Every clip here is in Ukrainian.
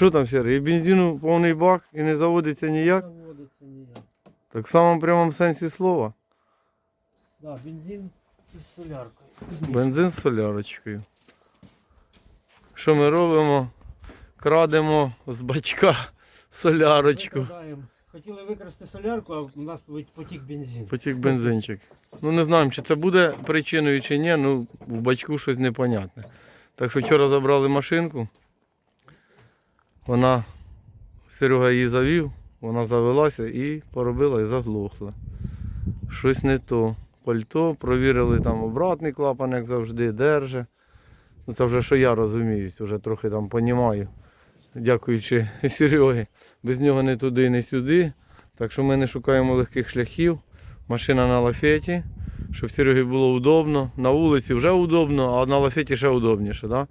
Що там, Сергій? І бензину повний бак і не заводиться ніяк? Заводиться ніяк. Так в самому прямому сенсі слова. Да, бензин із соляркою. Бензин з солярочкою. Що ми робимо? Крадемо з бачка солярочку. Хотіли викрасти солярку, а у нас потік бензин. Потік бензинчик. Ну не знаємо, чи це буде причиною чи ні, ну в бачку щось непонятне. Так що вчора забрали машинку. Вона, Серега її завів, вона завелася і поробила і заглохла. Щось не то. Пальто, провірили там обратний клапан, як завжди, держи. Ну це вже що я розумію, вже трохи там понімаю. Дякуючи Серегі. Без нього не туди, не сюди. Так що ми не шукаємо легких шляхів. Машина на лафеті, щоб Серегі було удобно. На вулиці вже удобно, а на лафеті ще удобніше. Да?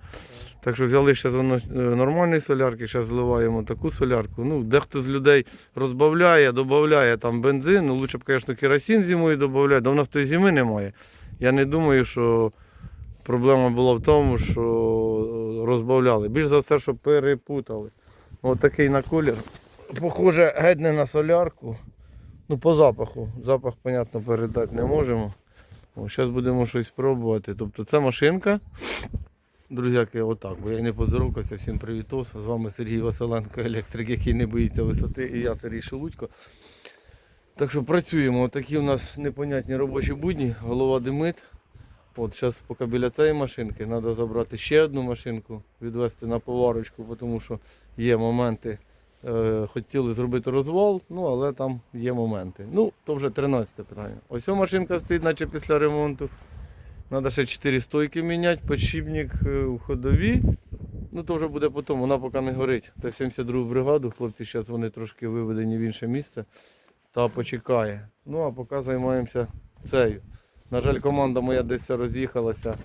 Так що взяли ще нормальні солярки, зараз зливаємо таку солярку. Ну, дехто з людей розбавляє, додає там бензин. Ну, лучше б, звісно, керосин зимою додати, да в нас тої зими немає. Я не думаю, що проблема була в тому, що розбавляли. Більш за все, що перепутали. Ось такий на колір. Похоже, геть не на солярку. Ну, по запаху. Запах, понятно, передати не можемо. Зараз будемо щось пробувати. Тобто це машинка. Друзяки, отак, бо я не поздоровкався, всім привітос. З вами Сергій Василенко, електрик, який не боїться висоти, і я Сергій Шелудько. Так що працюємо. Отакі у нас непонятні робочі будні, голова димить. От зараз поки біля цієї машинки треба забрати ще одну машинку, відвести на поварочку, тому що є моменти. Е, хотіли зробити розвал, ну але там є моменти. Ну, то вже 13 питання. Ось ця машинка стоїть, наче після ремонту. Треба ще 4 стойки міняти, підшипник е, у ходові. Ну то вже буде потім, вона поки не горить. Це 72 бригаду, хлопці зараз вони трошки виведені в інше місце та почекає. Ну а поки займаємося цею. На жаль, команда моя десь роз'їхалася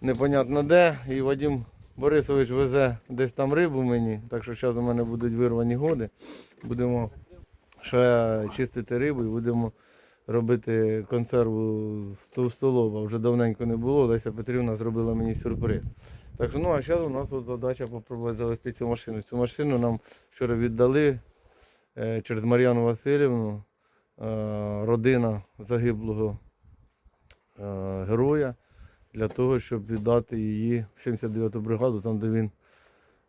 непонятно де. І Вадим Борисович везе десь там рибу мені, так що зараз у мене будуть вирвані годи. Будемо ще чистити рибу і будемо робити консерву з товстолоба. Вже давненько не було. Леся Петрівна зробила мені сюрприз. Так що, ну а зараз у нас тут задача попробувати завести цю машину. Цю машину нам вчора віддали е, через Мар'яну Васильівну, е, родина загиблого е, героя, для того, щоб віддати її в 79-ту бригаду, там де він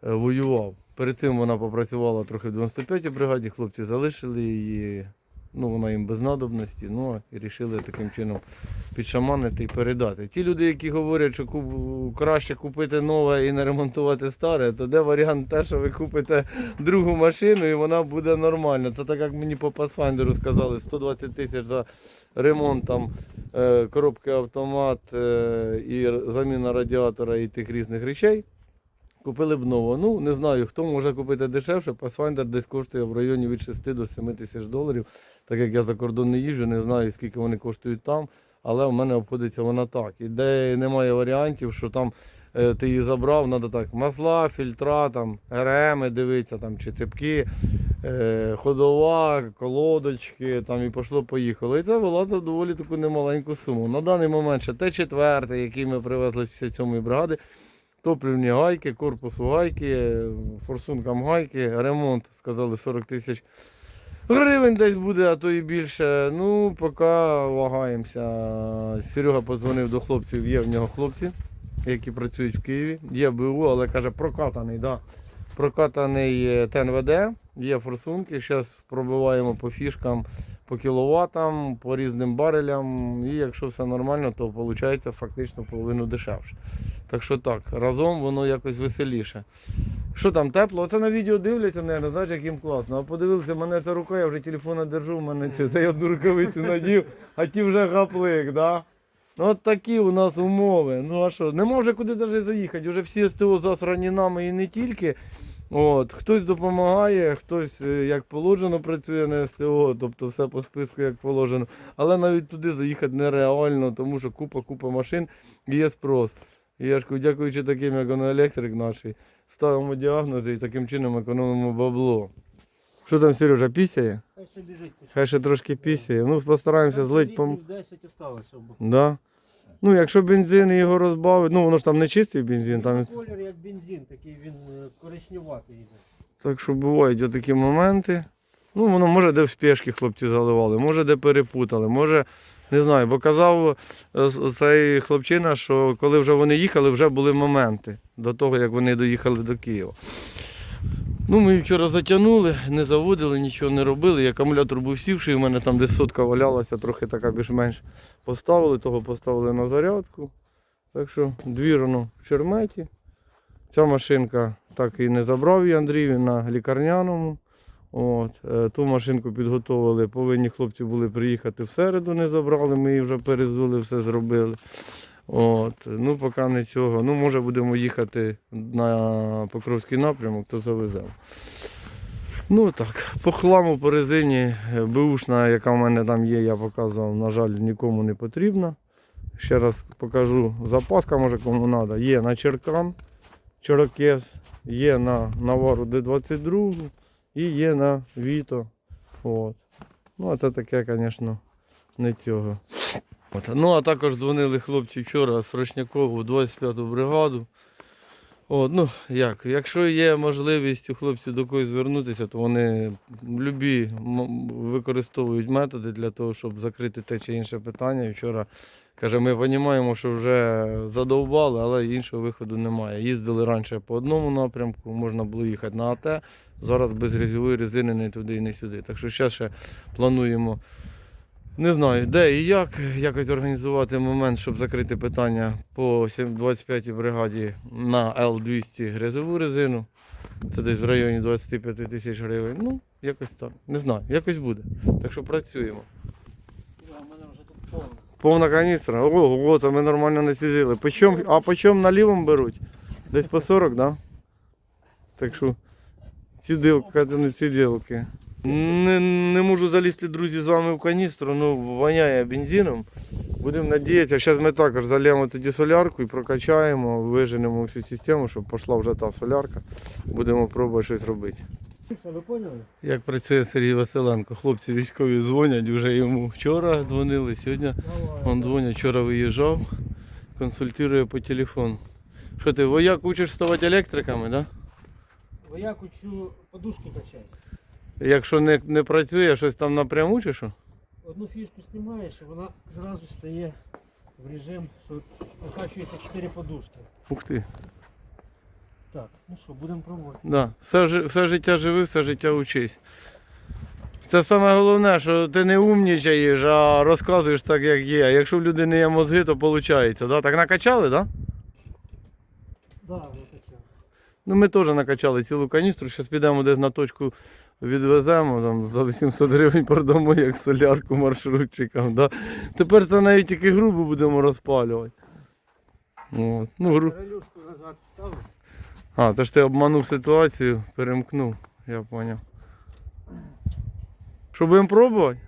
воював. Перед цим вона попрацювала трохи в 95-й бригаді, хлопці залишили її. Ну, вона їм без надобності, ну і вирішили таким чином підшаманити і передати. Ті люди, які говорять, що куп... краще купити нове і не ремонтувати старе, то де варіант те, що ви купите другу машину і вона буде нормальна. То так як мені по Pathfinder сказали, 120 тисяч за ремонт там е, коробки автомат е, і заміна радіатора і тих різних речей. Купили б нову. Ну, не знаю, хто може купити дешевше. Pathfinder десь коштує в районі від 6 до 7 тисяч доларів. Так як я за кордон не їжджу, не знаю, скільки вони коштують там, але в мене обходиться вона так. І де немає варіантів, що там е, ти її забрав, треба так, масла, фільтра, там, РМ дивитися, там, чи цепки, е, ходова, колодочки, там і пішло поїхало. І це вилазить доволі таку немаленьку суму. На даний момент ще Т4, який ми привезли з 57-ї бригади, Топлівні гайки, корпусу гайки, форсункам гайки, ремонт, сказали 40 тисяч гривень десь буде, а то і більше. Ну, поки вагаємося. Серега подзвонив до хлопців, є в нього хлопці, які працюють в Києві. Є БУ, але каже, прокатаний, да. прокатаний е, ТНВД, є форсунки. Зараз пробиваємо по фішкам, по кіловатам, по різним барелям. І якщо все нормально, то виходить фактично половину дешевше. Так що так, разом воно якось веселіше. Що там, тепло? Оце на відео дивляться, наверное, знаєш, як їм класно. А подивилися, мене ця рука, я вже телефон держу, в мене цю, та я одну рукавицю надів, а ті вже гаплик, да? Ну, От такі у нас умови. Ну а що, нема вже куди навіть заїхати. Вже всі СТО засрані нами і не тільки. От, хтось допомагає, хтось е, як положено працює на СТО, тобто все по списку як положено. Але навіть туди заїхати нереально, тому що купа-купа машин і є спрос. І я ж дякуючи таким, як воно електрик наш, ставимо діагнози і таким чином економимо бабло. Що там, Сережа, пісяє? Хай ще біжить. Хай ще трошки пісяє. Ну, постараємося злити. Пом... 10 осталося. Да? Ну, якщо бензин його розбавить, ну воно ж там не чистий бензин, там Колір як бензин, такий він е, коричневатий йде. Так що бувають такі моменти. Ну, воно може де в спешки хлопці заливали, може де перепутали, може, не знаю, бо казав е, цей хлопчина, що коли вже вони їхали, вже були моменти до того, як вони доїхали до Києва. Ну, ми вчора затягнули, не заводили, нічого не робили. Акумулятор був сівший, у мене там десь сотка валялася, трохи така більш-менш поставили, того поставили на зарядку. Так що двір воно в черметі. Ця машинка так і не забрав її Андрій, він на лікарняному. От. е, Ту машинку підготовили, повинні хлопці були приїхати в середу, не забрали, ми її вже перезвели, все зробили. От. Ну, поки не цього. Ну, може будемо їхати на Покровський напрямок, то завеземо. Ну так, по хламу, по резині, е, беушна, яка в мене там є, я показував, на жаль, нікому не потрібна. Ще раз покажу, запаска може кому треба. Є на Черкан, Чорокес, є на Навару Д-22 і є на Віто. От. Ну, а це таке, звісно, не цього. От. Ну, а також дзвонили хлопці вчора з Рочнякову 25-ту бригаду. От, ну, як, якщо є можливість у хлопців до когось звернутися, то вони любі використовують методи для того, щоб закрити те чи інше питання. Вчора каже, ми розуміємо, що вже задовбали, але іншого виходу немає. Їздили раніше по одному напрямку, можна було їхати на АТ. Зараз без грязьової резини не туди і не сюди. Так що зараз ще плануємо. Не знаю, де і як якось організувати момент, щоб закрити питання по 25-й бригаді на Л-200 грязову резину. Це десь в районі 25 тисяч гривень. Ну, якось так. Не знаю, якось буде. Так що працюємо. Повна каністра. Ого, о, це ми нормально не сиділи. По чому, а по чому на лівому беруть? Десь по 40, так? Да? Так що цідилка, це не цідилки. Не, не можу залізти, друзі, з вами в каністру, ну воняє бензином. Будемо надіятися, зараз ми також зальємо тоді солярку і прокачаємо, виженемо всю систему, щоб пішла вже та солярка. Будемо пробувати щось робити. Ви поняли? Як працює Сергій Василенко? Хлопці військові дзвонять, вже йому вчора дзвонили, сьогодні. Он дзвонить, вчора виїжджав, консультує по телефону. Що ти, вояк учиш ставати електриками, да? Бо я хочу подушки качати. Якщо не, не працює, щось там напряму чи що? Одну фішку знімаєш, і вона зразу стає в режим, що накачується 4 подушки. Ух ти. Так, ну що, будемо пробувати. Да. Все, все життя живи, все життя учись. Це саме головне, що ти не умнічаєш, а розказуєш так, як є. А якщо в людини є мозги, то виходить. Да? Так накачали, так? Да? Да. Ну ми теж накачали цілу каністру, зараз підемо десь на точку відвеземо, там, за 800 гривень продамо як солярку маршрутчикам. Да? Тепер це навіть тільки грубо будемо розпалювати. От. Ну, гру... Назад ставив. А, то ж ти обманув ситуацію, перемкнув, я зрозумів. Що будемо пробувати?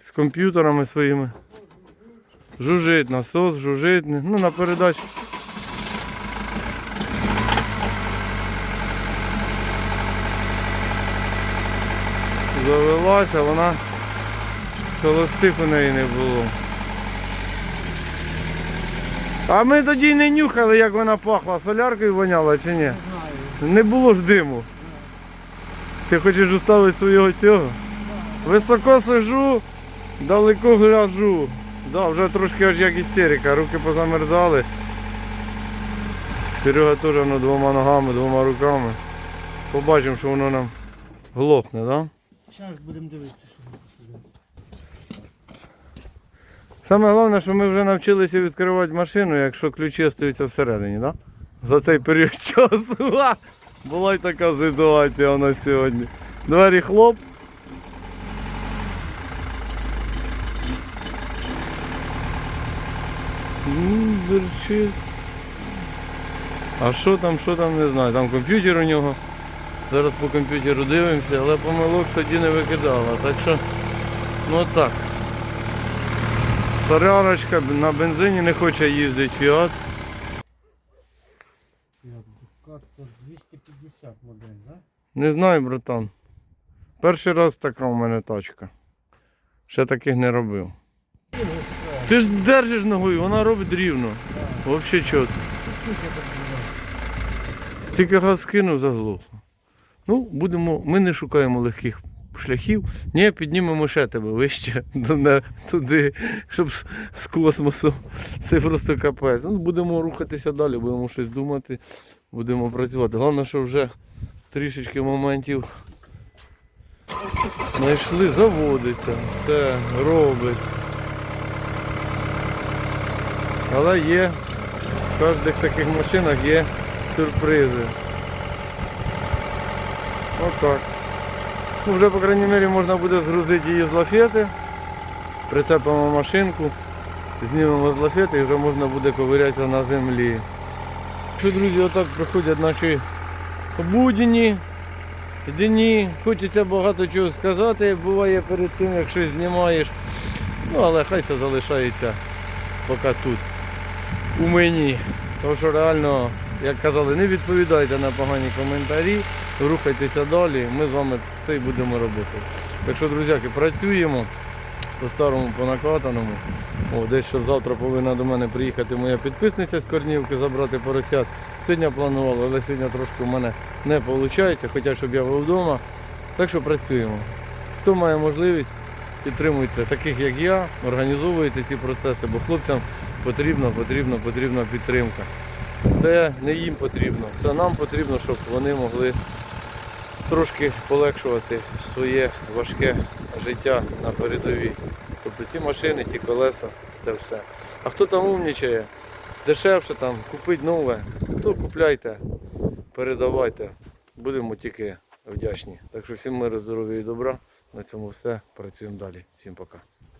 З комп'ютерами своїми. Жужить насос, жужить. Ну, на передачу. Завелася, вона холостих у неї не було. А ми тоді не нюхали, як вона пахла, соляркою воняла чи ні? Не було ж диму. Ти хочеш уставити свого цього? Високо сижу, далеко гляжу. Да, вже трошки аж як істерика, руки позамерзали. Серега теж воно двома ногами, двома руками. Побачимо, що воно нам глохне, так? Да? Зараз будемо дивитися, що. Саме головне, що ми вже навчилися відкривати машину, якщо ключі остаються всередині? Да? За цей період часу. Була й така ситуація у нас сьогодні. Двері хлоп. М, Дурчить. А що там, що там, не знаю. Там комп'ютер у нього. Зараз по комп'ютеру дивимося, але помилок тоді не викидала. Так що, ну так. Солярочка на бензині не хоче їздити Фіат. 250 модель, да? Не знаю, братан. Перший раз така у мене тачка. Ще таких не робив. Ти ж держиш ногою, вона робить рівно. Взагалі чітко. Тільки газ скинув, заглохло. Ну, будемо, ми не шукаємо легких шляхів. Ні, піднімемо ще тебе вище туди, щоб з космосу. Це просто капець. Ну, будемо рухатися далі, будемо щось думати, будемо працювати. Головне, що вже трішечки моментів знайшли, заводиться, все робить. Але є, в кожних таких машинах є сюрпризи. Отак. Ну, вже, по крайній мірі, можна буде згрузити її з лафети, прицепимо машинку, знімемо з лафети і вже можна буде ковирятися на землі. Що, друзі, отак приходять наші будні, дні. Хочеться багато чого сказати, буває перед тим, як щось знімаєш. Ну, але хай це залишається поки тут, у мені. Тому що реально, як казали, не відповідайте на погані коментарі, рухайтеся далі, ми з вами це і будемо робити. Так що, друзяки, працюємо по старому, по накатаному. О, десь що завтра повинна до мене приїхати моя підписниця з Корнівки, забрати поросят. Сьогодні планувала, але сьогодні трошки в мене не виходить, хоча щоб я був вдома. Так що працюємо. Хто має можливість, підтримуйте таких як я, організовуйте ці процеси, бо хлопцям потрібна, потрібна, потрібна підтримка. Це не їм потрібно, це нам потрібно, щоб вони могли трошки полегшувати своє важке життя на передовій. Тобто ті машини, ті колеса, це все. А хто там умнічає, дешевше там, купить нове, то купляйте, передавайте. Будемо тільки вдячні. Так що всім миру, здоров'я і добра. На цьому все. Працюємо далі. Всім пока.